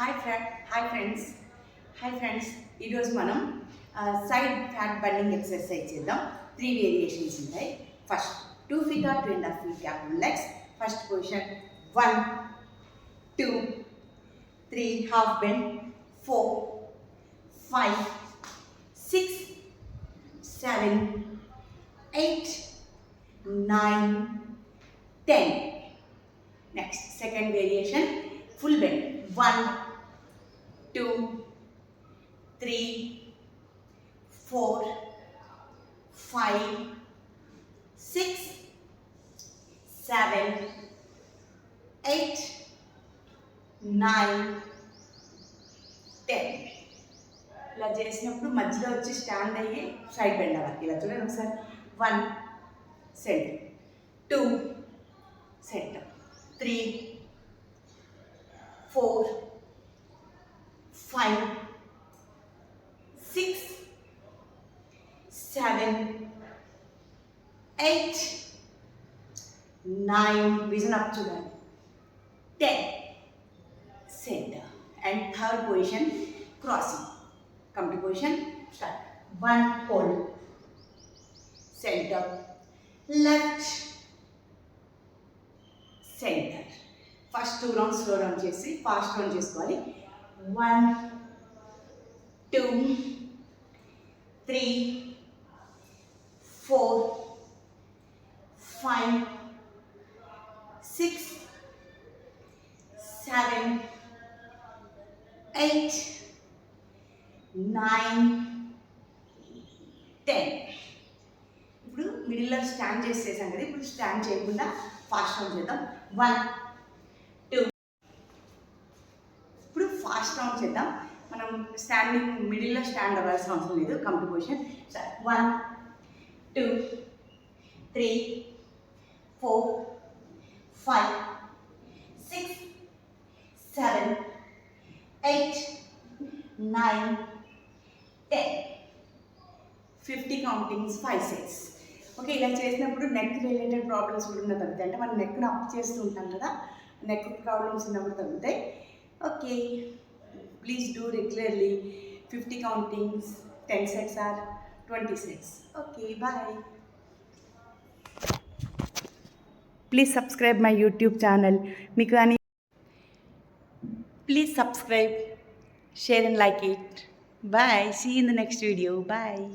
Hi friend hi friends hi friends ఈరోజు మనం side fat burning exercise చేద్దాం. Three variations ఉంటాయి. First two feet or two and half feet capital legs first position one two three half bend four five six seven eight nine ten next second variation full bend one two three four five six seven eight nine ten ఇలా చేసినప్పుడు మధ్యలో వచ్చి stand అయ్యి side bend అవ్వాలి ఇలా చూడండి ఒకసారి one centre two centre three four five six seven eight nine. Vision up చూడాలి ten. Centre and third position crossing. Come position start one hold centre left centre first two rounds slow round చేసి fast round చేసుకోవాలి. One two three four five six seven eight nine ten ఇప్పుడు మిడిల్లో stand చేసేసాం కదా ఇప్పుడు stand చేయకుండా fast round చేద్దాం. One two ఇప్పుడు ఫస్ట్ రౌండ్ చేద్దాం. మనం స్టాండింగ్ మిడిల్లో స్టాండ్ అవ్వాల్సిన అవసరం లేదు. Come position one two three four five six seven eight nine ten fifty countings five six okay ఇలా చేసినప్పుడు నెక్ రిలేటెడ్ ప్రాబ్లమ్స్ కూడా ఉన్న తగ్గుతాయి. అంటే మనం నెక్ను అప్ చేస్తూ ఉంటాం కదా. నెక్ ప్రాబ్లమ్స్ ఉన్నప్పుడు తగ్గుతాయి. Okay Please do regularly 50 countings, 10 sets are 20 sets. Okay, bye. Please subscribe my YouTube channel. Mikwani. Please subscribe, share and like it. Bye. See you in the next video. Bye.